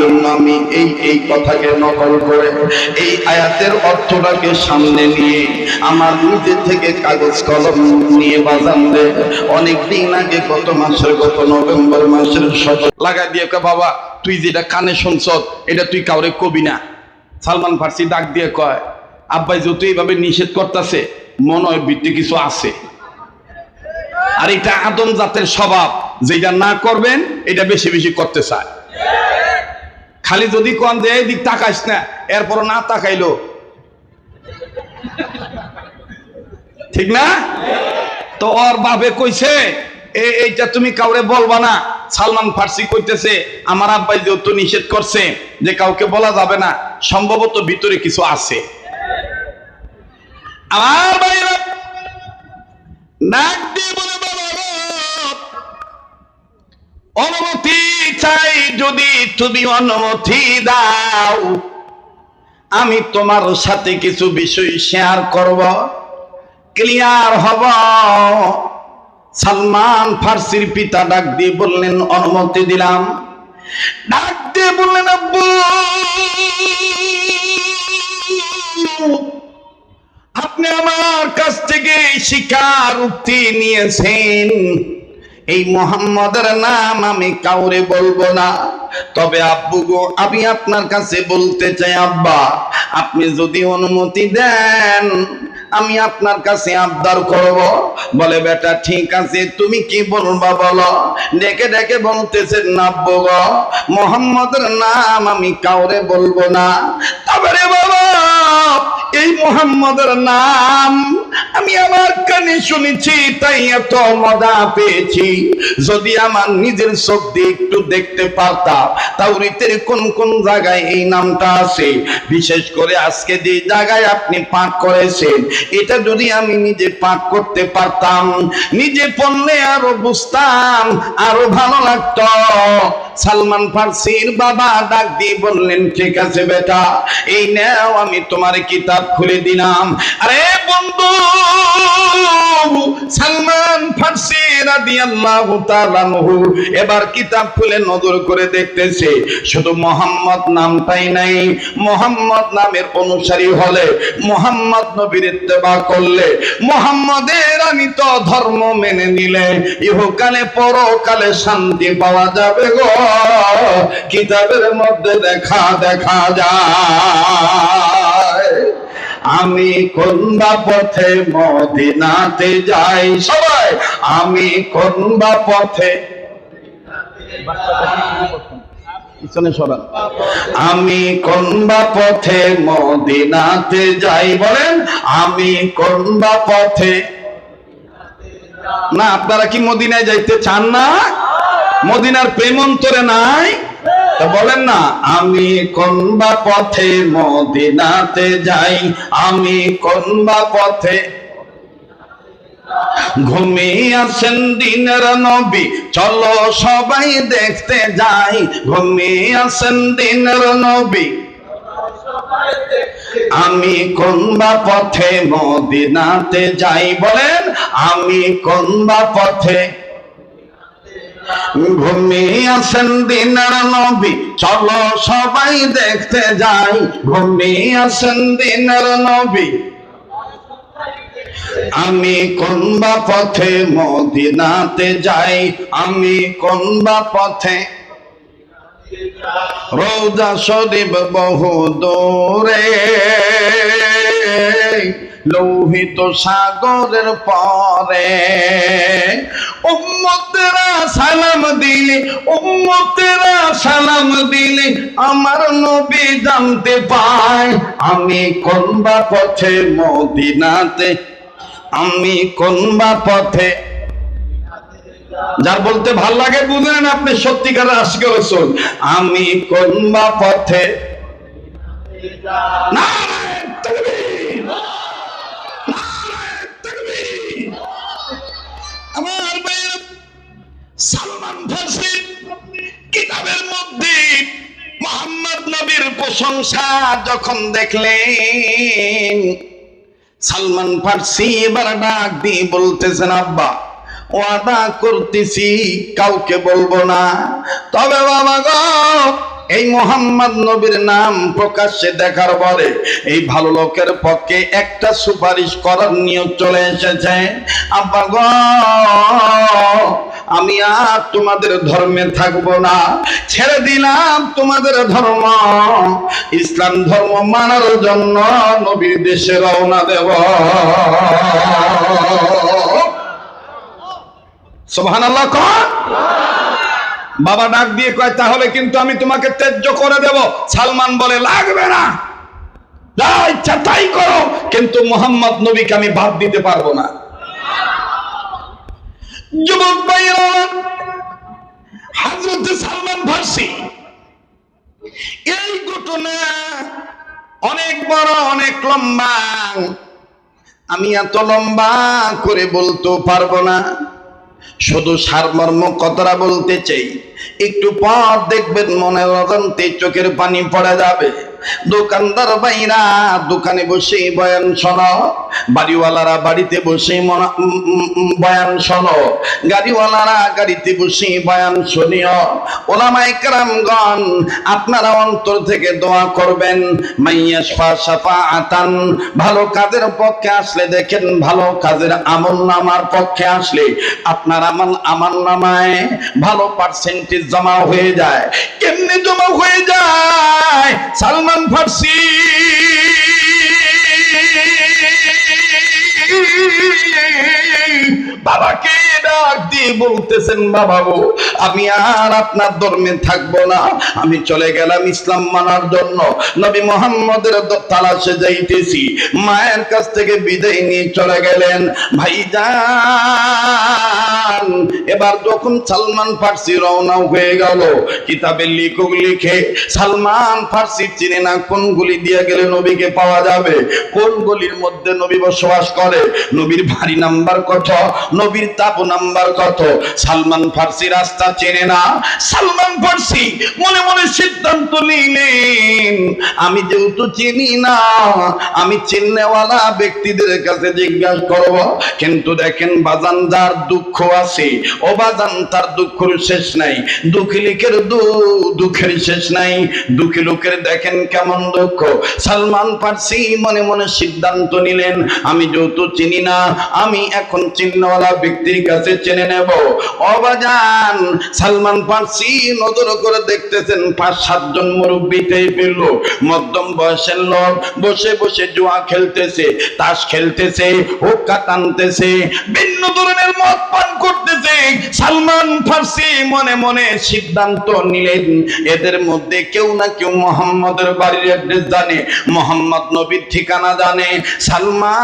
জন্য আমি এই এই কথাকে নকল করে, এই আয়াতের অর্থটাকে সামনে নিয়ে আমার নিজে থেকে কাগজ কলম নিয়ে বাজান দে। আগে গত মাসের, গত নভেম্বর মাসের বাবা, তুই যেটা কানে শুনছ, এটা তুই কাউরে কবি না। সালমান ফার্সি ডাক দিয়ে কয়, আব্বাই যত এইভাবে নিষেধ করতেছে, মনে হয় বৃত্তি কিছু আছে। আর এটা আদম জাতের স্বভাব যেটা না করবেন, এটা বেশি বেশি করতে চায়। খালি যদি কন যে দিক তাকাইস না এরপর না তাকাইলো। ঠিক না? তো ওর বাবে কইছে, "এ- এইটা তুমি কাউরে বলবা না। সালমান ফার্সি কইতেছে, আমার আব্বাই যেহেতু নিষেধ করছে যে কাউকে বলা যাবে না, সম্ভবত ভিতরে কিছু আছে। আমার ভাইরা নাক দিয়ে বলে অনুমতি চাই যদি তুমি অনুমতি দাও। আমি তোমার সাথে কিছু বিষয় শেয়ার করব। ক্লিয়ার হব। সালমান ফার্সির পিতা ডাক দিয়ে বললেন, অনুমতি দিলাম। ডাক দিয়ে বললেন, আব্বু। আপনি আমার কাছ থেকে শিকার উক্তি নিয়েছেন। এই মোহাম্মদের নাম আমি কাউরে বলব না। তবে আব্বু গো, আমি আপনার কাছে বলতে চাই, আব্বা, আপনি যদি অনুমতি দেন, আমি আপনার কাছে আবদার করব। বলে, বেটা, ঠিক আছে, তুমি কি বলবা বলো? ডেকে ডেকে বলতেছেন নাব্বু গো, মোহাম্মদের নাম আমি কাউরে বলব না। তবে রে বাবা, এই মোহাম্মদের নাম আমি আমার কানে শুনেছি, তাই এত মজা পেয়েছি। যদি আমার নিজের চোখ দিয়ে একটু দেখতে পারতাম তাওরিতের কোন কোন জায়গায় এই নামটা আছে? বিশেষ করে আজকে যে জায়গায় আপনি পাঠ করেছেন, এটা যদি আমি নিজে পাঠ করতে পারতাম, নিজে পড়লে আরও বুঝতাম, আরও ভালো লাগতো। সালমান ফার্সির বাবা ডাক দিয়ে বললেন, ঠিক আছে বেটা, এই নাও, আমি তোমার কিতাব খুলে দিলাম। আরে বন্ধু করলে, মোহাম্মদের আনিত ধর্ম মেনে নিলে, ইহকালে পরকালে শান্তি পাওয়া যাবে গো। কিতাবের মধ্যে দেখা দেখা যায়। আমি কোনবা পথে মদিনাতে যাই? সবাই, আমি কোনবা পথে আমি কোনবা পথে মদিনাতে যাই? বলেন, আমি কোনবা পথে না, আপনারা কি মদিনায় যাইতে চান না? মদিনার প্রেম অন্তরে নাই? তা বলেন না, আমি কোনবা পথে মদিনাতে যাই, আমি কোনবা পথে ঘুমিয়ে আছেন দিনের নবী, চলো সবাই দেখতে যাই, ঘুমিয়ে আছেন দিনের নবী। আমি কোনবা পথে মদিনাতে যাই, বলেন, আমি কোনবা পথে দিনের নবী। চলো সবাই দেখতে যাই। দিনের নবী। আমি কোনবা পথে মদিনাতে যাই? আমি কোনবা পথে? রোজা শরীফ বহু দূরে। লোহিত সাগরের পরে উম্মতেরা সালাম দিলে, উম্মতেরা সালাম দিলে আমার নবী জানতে পায়, আমি কোনবা পথে মদিনাতে, আমি কোনবা পথে যার বলতে ভালো লাগে বুঝলেন আপনি সত্যিকার আজকে রসুন আমি কোনবা পথে নারায়ে প্রশংসা যখন দেখলেন, সালমান ফার্সি এবার ডাক দিয়ে বলতেছেন, আব্বা, ওয়াদা করতেছি, কাউকে বলব না। তবে বাবা গো, এই মোহাম্মদ নবীর নাম প্রকাশ্যে দেখার পরে এই ভালো লোকের পক্ষে একটা সুপারিশ করার নিয়োগ চলে এসেছে। আব্বা গো আমি আর তোমাদের ধর্মে থাকব না। ছেড়ে দিলাম তোমাদের ধর্ম। ইসলাম ধর্ম মানার জন্য নবীর দেশে রওনা দেব। বাবা ডাক দিয়ে কয়, তাহলে কিন্তু আমি তোমাকে ত্যায্য করে দেব। সালমান বলে, লাগবে না। যা ইচ্ছা তাই করো। কিন্তু মোহাম্মদ নবীকে আমি বাদ দিতে পারব না। যুবক হযরত সালমান ফার্সি, এই ঘটনা অনেক বড়, অনেক লম্বা। আমি এত লম্বা করে বলতে পারব না। শুধু সারমর্ম কথাটা বলতে চাই। একটু পর দেখবেন মনের অজান্তে চোখের পানি পড়ে যাবে। দোকানদার বাইরা দোকানে বসে বয়ান শোনো বাড়িওয়ালারা বাড়িতে বসে বয়ান শোনো। গাড়িওয়ালারা গাড়িতে বসে বয়ান শুনিও। ওলামাই কেরামগণ, আপনারা অন্তর থেকে দোয়া করবেন। মাইয়াশফা সাফা আতান ভালো কাজের পক্ষে আসলে দেখেন, ভালো কাজের আমল নামার পক্ষে আসলে আপনার আমল আমল নামায় ভালো পার্সেন্টেজ জমা হয়ে যায়। কেমনে জমা হয়ে যায়? সালমান ফার্সি। বাবাকে ডাক দিয়ে বলতেছেন, বাবা গো, আমি আর আপনার ধর্মে থাকব না। আমি চলে গেলাম ইসলাম মানার জন্য। নবী মোহাম্মদের তালাশে যাইতেছি। মায়ের কাছ থেকে বিদায় নিয়ে চলে গেলেন। ভাইজান এবার যখন সালমান ফার্সি রওনা হয়ে গেল কিতাবের লিখক লিখে, সালমান ফার্সি চিনে না কোন গুলি দিয়ে গেলে নবীকে পাওয়া যাবে? কোন গলির মধ্যে নবী বসবাস করে? নবীর ভারী নাম্বার কত? নবীর তাপ নাম্বার কত? সালমান ফার্সি রাস্তা চেনে না। সালমান ফার্সি মনে মনে সিদ্ধান্ত নিলেন, আমি যেহেতু চিনি না, আমি চিননেওয়ালা ব্যক্তিদের কাছে জিজ্ঞাসা করব, কিন্তু দেখেন বাজান যার দুঃখ আছে। ও বাজান তার দুঃখের শেষ নাই। দুঃখী লিখের দুঃখের শেষ নাই। দুঃখী লোকের দেখেন কেমন দুঃখ। সালমান ফার্সি মনে মনে সিদ্ধান্ত নিলেন, আমি যেহেতু চিনি না, আমি এখন চিহ্নওয়ালা ব্যক্তির কাছে চেনে নেব। অবাজান সালমান ফার্সি নজর করে দেখতেছেন, পাঁচ সাতজন মুরব্বী টাইপের লোক মধ্যম বয়সের লোক বসে বসে জুয়া খেলতেছে, তাস খেলতেছে, হুক্কা টানতেছে, ভিন্ন ধরনের পান করতেছে। সালমান ফার্সি মনে মনে সিদ্ধান্ত নিলেন, এদের মধ্যে কেউ না কেউ মোহাম্মদের বাড়ির অ্যাড্রেস জানে, মোহাম্মদ নবীর ঠিকানা জানে। সালমান